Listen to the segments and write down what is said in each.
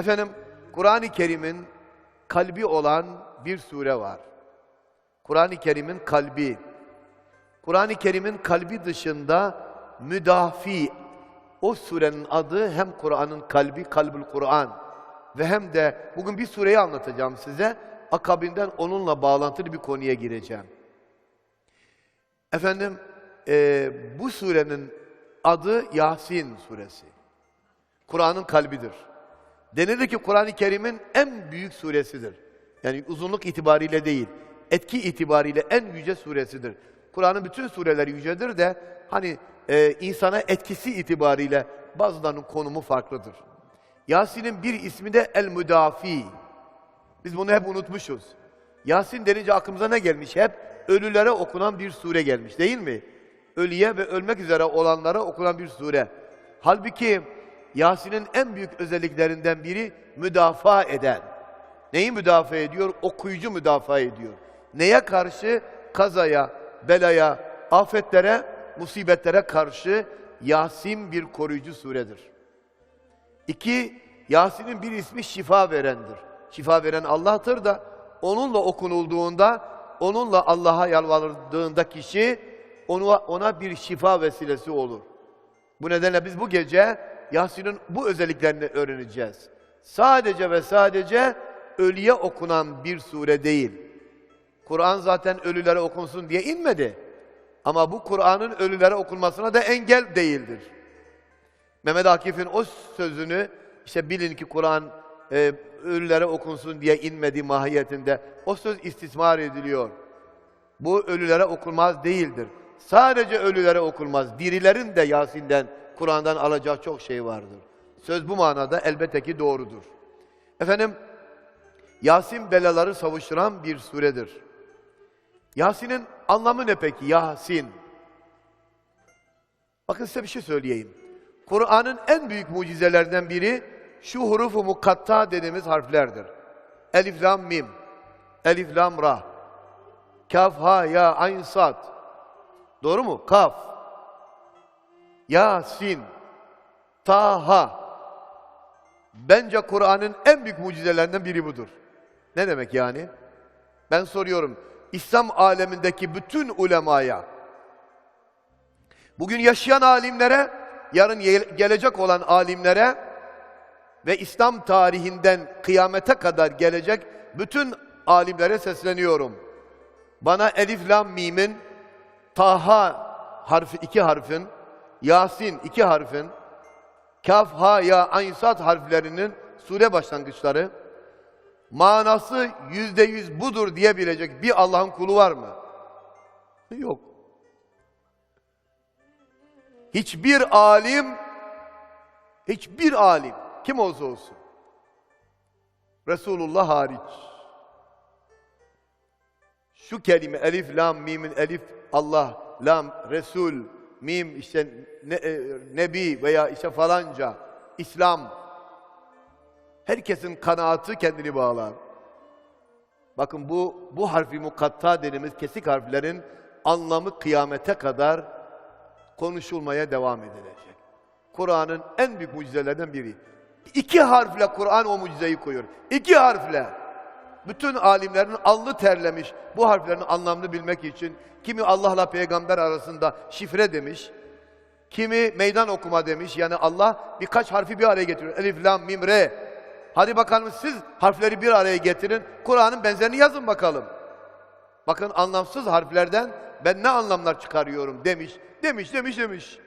Efendim Kur'an-ı Kerim'in kalbi olan bir sure var. Kur'an-ı Kerim'in kalbi. Kur'an-ı Kerim'in kalbi dışında müdafi. O surenin adı hem Kur'an'ın kalbi, kalbül Kur'an ve hem de bugün bir sureyi anlatacağım size. Akabinden onunla bağlantılı bir konuya gireceğim. Efendim, eee, bu surenin adı Yasin suresi. Kur'an'ın kalbidir. Denilir ki Kur'an-ı Kerim'in en büyük suresidir. Yani uzunluk itibariyle değil, etki itibariyle en yüce suresidir. Kur'an'ın bütün sureleri yücedir de hani e, insana etkisi itibariyle bazılarının konumu farklıdır. Yasin'in bir ismi de El Müdafi. Biz bunu hep unutmuşuz. Yasin denince aklımıza ne gelmiş? Hep ölülere okunan bir sure gelmiş değil mi? Ölüye ve ölmek üzere olanlara okunan bir sure. Halbuki Yasin'in en büyük özelliklerinden biri müdafaa eden. Neyi müdafaa ediyor? Okuyucu müdafaa ediyor. Neye karşı? Kazaya, belaya, afetlere, musibetlere karşı Yasin bir koruyucu suredir. İki, Yasin'in bir ismi şifa verendir. Şifa veren Allah'tır da onunla okunulduğunda, onunla Allah'a yalvarıldığında kişi ona, ona bir şifa vesilesi olur. Bu nedenle biz bu gece Yasin'in bu özelliklerini öğreneceğiz. Sadece ve sadece ölüye okunan bir sure değil. Kur'an zaten ölülere okunsun diye inmedi. Ama bu Kur'an'ın ölülere okunmasına da engel değildir. Mehmet Akif'in o sözünü işte bilin ki Kur'an e, ölülere okunsun diye inmedi mahiyetinde. O söz istismar ediliyor. Bu ölülere okunmaz değildir. Sadece ölülere okunmaz. Dirilerin de Yasin'den, Kur'an'dan alacağı çok şey vardır. Söz bu manada elbette ki doğrudur. Efendim, Yasin belaları savuşturan bir suredir. Yasin'in anlamı ne peki? Yasin. Bakın size bir şey söyleyeyim. Kur'an'ın en büyük mucizelerinden biri şu hurufu mukatta dediğimiz harflerdir. Elif, lam, mim. Elif, lam, ra. Kaf, ha, ya, ayn, sad. Doğru mu? Kaf. Yasin. Taha. Bence Kur'an'ın en büyük mucizelerinden biri budur. Ne demek yani? Ben soruyorum. İslam alemindeki bütün ulemaya, bugün yaşayan alimlere, yarın gelecek olan alimlere ve İslam tarihinden kıyamete kadar gelecek bütün alimlere sesleniyorum. Bana Elif Lam Mim'in Taha harfi iki harfin, Yasin iki harfin, Kaf, Ha, Ya, Ayn, harflerinin sure başlangıçları, manası yüzde yüz budur diyebilecek bir Allah'ın kulu var mı? Yok. Hiçbir alim, hiçbir alim, kim olsa olsun, Resulullah hariç, şu kelime elif, lam, mimin, elif, Allah, lam, Resul, mim, işte ne, e, Nebi veya işte falanca, İslam, herkesin kanaatı kendini bağlar. Bakın bu, bu harfi mukatta dediğimiz kesik harflerin anlamı kıyamete kadar konuşulmaya devam edilecek. Kur'an'ın en büyük mucizelerinden biri. İki harfle Kur'an o mucizeyi koyuyor. İki harfle. Bütün alimlerin alnı terlemiş bu harflerin anlamını bilmek için. Kimi Allah'la peygamber arasında şifre demiş. Kimi meydan okuma demiş. Yani Allah birkaç harfi bir araya getiriyor. Elif, lam, mim, re. Hadi bakalım siz harfleri bir araya getirin. Kur'an'ın benzerini yazın bakalım. Bakın anlamsız harflerden ben ne anlamlar çıkarıyorum demiş. Demiş, demiş, demiş.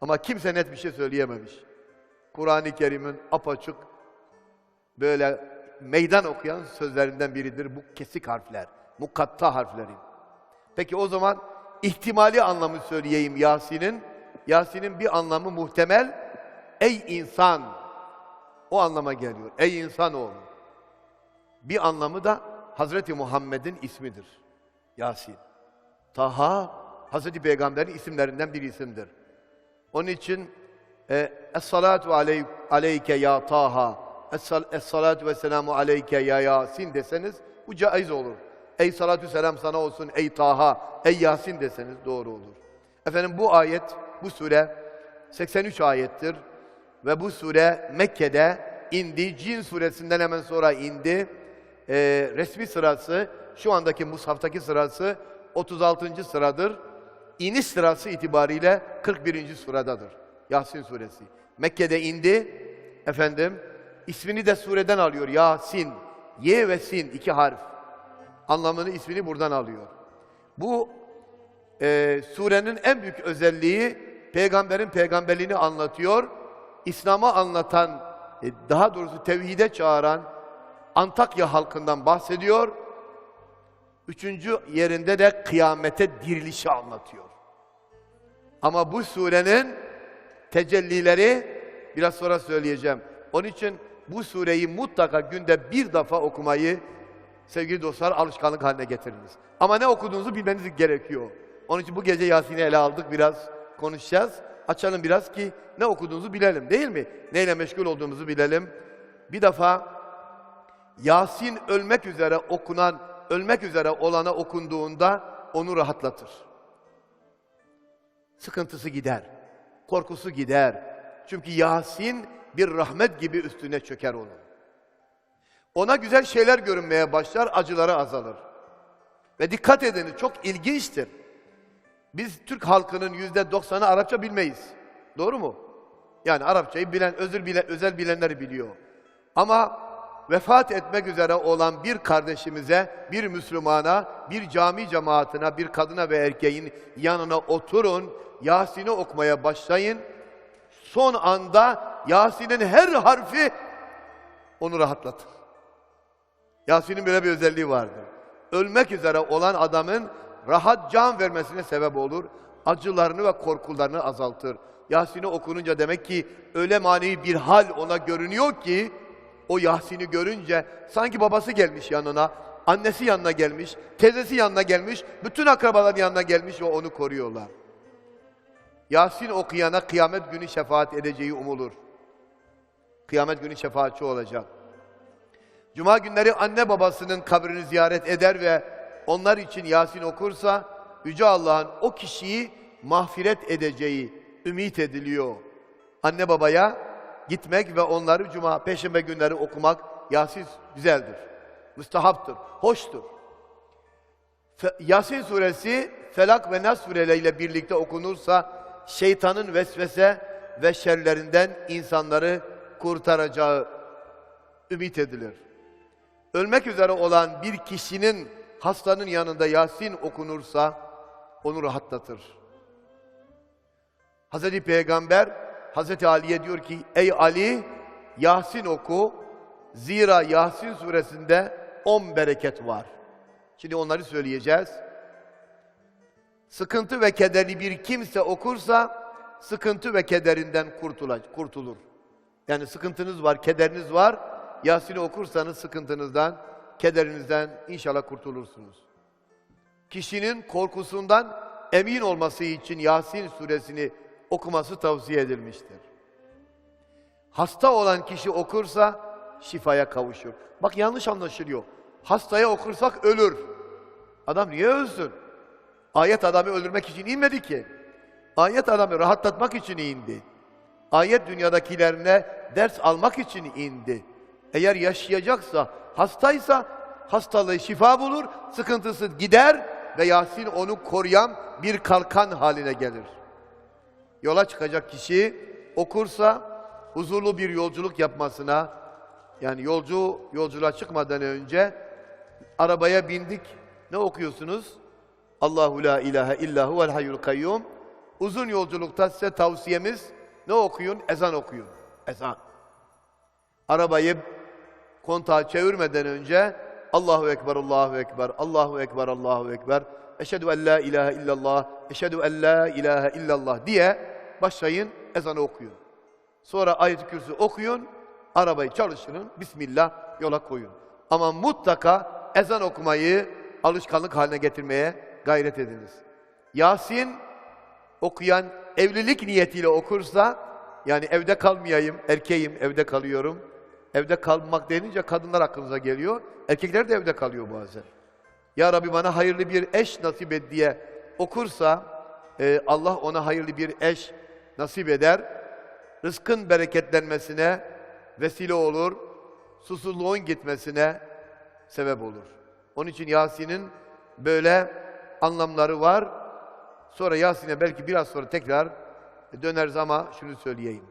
Ama kimse net bir şey söyleyememiş. Kur'an-ı Kerim'in apaçık böyle meydan okuyan sözlerinden biridir bu kesik harfler. Mukatta harfleri. Peki o zaman ihtimali anlamı söyleyeyim Yasin'in. Yasin'in bir anlamı muhtemel. Ey insan. O anlama geliyor. Ey insanoğlu. Bir anlamı da Hazreti Muhammed'in ismidir. Yasin. Taha, Hazreti Peygamber'in isimlerinden bir isimdir. Onun için e, Es-salatu aley- aleyke ya Taha, Es-salatu ve selamu aleyke ya Yasin deseniz bu caiz olur. Ey salatu selam sana olsun ey Taha, ey Yasin deseniz doğru olur. Efendim bu ayet, bu sure 83 ayettir ve bu sure Mekke'de indi. Cin suresinden hemen sonra indi. Ee, resmi sırası, şu andaki mushaftaki sırası 36. sıradır. İniş sırası itibariyle 41. suradadır. Yasin suresi. Mekke'de indi. Efendim, ismini de sureden alıyor. Yasin. Y ve Sin iki harf. Anlamını, ismini buradan alıyor. Bu e, surenin en büyük özelliği peygamberin peygamberliğini anlatıyor. İslam'ı anlatan, e, daha doğrusu tevhide çağıran Antakya halkından bahsediyor. Üçüncü yerinde de kıyamete dirilişi anlatıyor. Ama bu surenin tecellileri biraz sonra söyleyeceğim. Onun için bu sureyi mutlaka günde bir defa okumayı sevgili dostlar alışkanlık haline getiriniz. Ama ne okuduğunuzu bilmeniz gerekiyor. Onun için bu gece Yasin'i ele aldık biraz konuşacağız. Açalım biraz ki ne okuduğunuzu bilelim değil mi? Neyle meşgul olduğumuzu bilelim. Bir defa Yasin ölmek üzere okunan, ölmek üzere olana okunduğunda onu rahatlatır. Sıkıntısı gider. Korkusu gider. Çünkü Yasin bir rahmet gibi üstüne çöker onun. Ona güzel şeyler görünmeye başlar, acıları azalır. Ve dikkat edin, çok ilginçtir. Biz Türk halkının yüzde doksanı Arapça bilmeyiz. Doğru mu? Yani Arapçayı bilen, özür bilen, özel bilenleri biliyor. Ama vefat etmek üzere olan bir kardeşimize, bir Müslümana, bir cami cemaatine, bir kadına ve erkeğin yanına oturun, Yasin'i okumaya başlayın. Son anda Yasin'in her harfi onu rahatlatır. Yasin'in böyle bir özelliği vardır. Ölmek üzere olan adamın rahat can vermesine sebep olur. Acılarını ve korkularını azaltır. Yasin'i okununca demek ki öyle manevi bir hal ona görünüyor ki o Yasin'i görünce sanki babası gelmiş yanına, annesi yanına gelmiş, teyzesi yanına gelmiş, bütün akrabalar yanına gelmiş ve onu koruyorlar. Yasin okuyana kıyamet günü şefaat edeceği umulur. Kıyamet günü şefaatçi olacak. Cuma günleri anne babasının kabrini ziyaret eder ve onlar için Yasin okursa Yüce Allah'ın o kişiyi mağfiret edeceği ümit ediliyor. Anne babaya gitmek ve onları Cuma, Peşembe günleri okumak Yasin güzeldir. Müstahaptır, hoştur. Yasin suresi Felak ve Nas sureleriyle birlikte okunursa şeytanın vesvese ve şerlerinden insanları kurtaracağı ümit edilir. Ölmek üzere olan bir kişinin hastanın yanında Yasin okunursa onu rahatlatır. Hazreti Peygamber Hazreti Ali'ye diyor ki ey Ali Yasin oku zira Yasin suresinde 10 bereket var. Şimdi onları söyleyeceğiz. Sıkıntı ve kederli bir kimse okursa sıkıntı ve kederinden kurtulur. Yani sıkıntınız var, kederiniz var. Yasin'i okursanız sıkıntınızdan, kederinizden inşallah kurtulursunuz. Kişinin korkusundan emin olması için Yasin suresini okuması tavsiye edilmiştir. Hasta olan kişi okursa şifaya kavuşur. Bak yanlış anlaşılıyor. Hastaya okursak ölür. Adam niye ölsün? Ayet adamı öldürmek için inmedi ki. Ayet adamı rahatlatmak için indi. Ayet dünyadakilerine ders almak için indi. Eğer yaşayacaksa, hastaysa hastalığı şifa bulur, sıkıntısı gider ve Yasin onu koruyan bir kalkan haline gelir. Yola çıkacak kişi okursa huzurlu bir yolculuk yapmasına, yani yolcu yolculuğa çıkmadan önce arabaya bindik. Ne okuyorsunuz? Allahu la ilahe illa huvel hayyul kayyum. Uzun yolculukta size tavsiyemiz ne okuyun? Ezan okuyun. Ezan. Arabayı kontağı çevirmeden önce Allahu Ekber, Allahu Ekber, Allahu Ekber, Allahu Ekber, Eşhedü en la ilahe illallah, Eşhedü en la ilahe illallah diye başlayın, ezanı okuyun. Sonra ayet-i kürsü okuyun, arabayı çalıştırın, Bismillah yola koyun. Ama mutlaka ezan okumayı alışkanlık haline getirmeye gayret ediniz. Yasin okuyan evlilik niyetiyle okursa, yani evde kalmayayım, erkeğim, evde kalıyorum. Evde kalmak denince kadınlar aklınıza geliyor. Erkekler de evde kalıyor bazen. Ya Rabbi bana hayırlı bir eş nasip et diye okursa, e, Allah ona hayırlı bir eş nasip eder. Rızkın bereketlenmesine, vesile olur, susuzluğun gitmesine sebep olur. Onun için Yasin'in böyle anlamları var. Sonra Yasin'e belki biraz sonra tekrar döneriz ama şunu söyleyeyim.